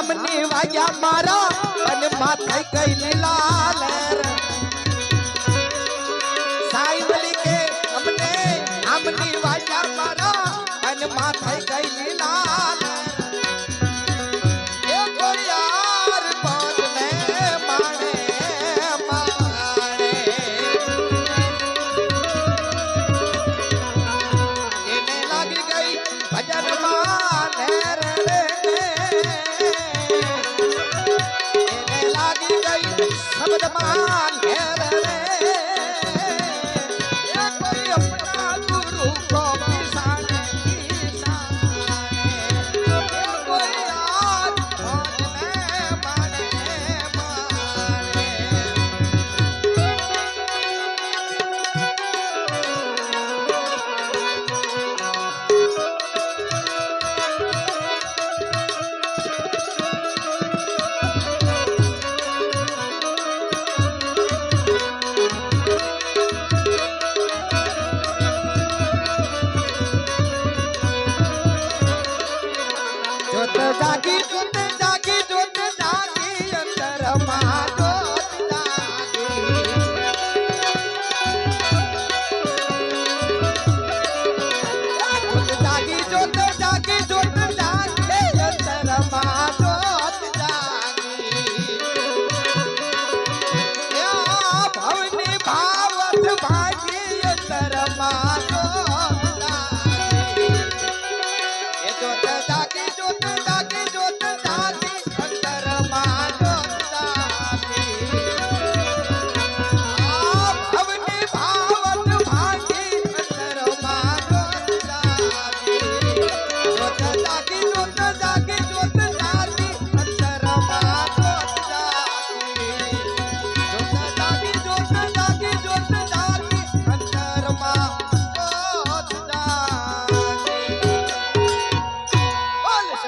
આમની વાગ્યા મારા અને માથે કઈ લાલ લહેર. સાઈવલી કે અમને આમની વાગ્યા મારા અને માથે કઈ લીલા લાગી ગઈ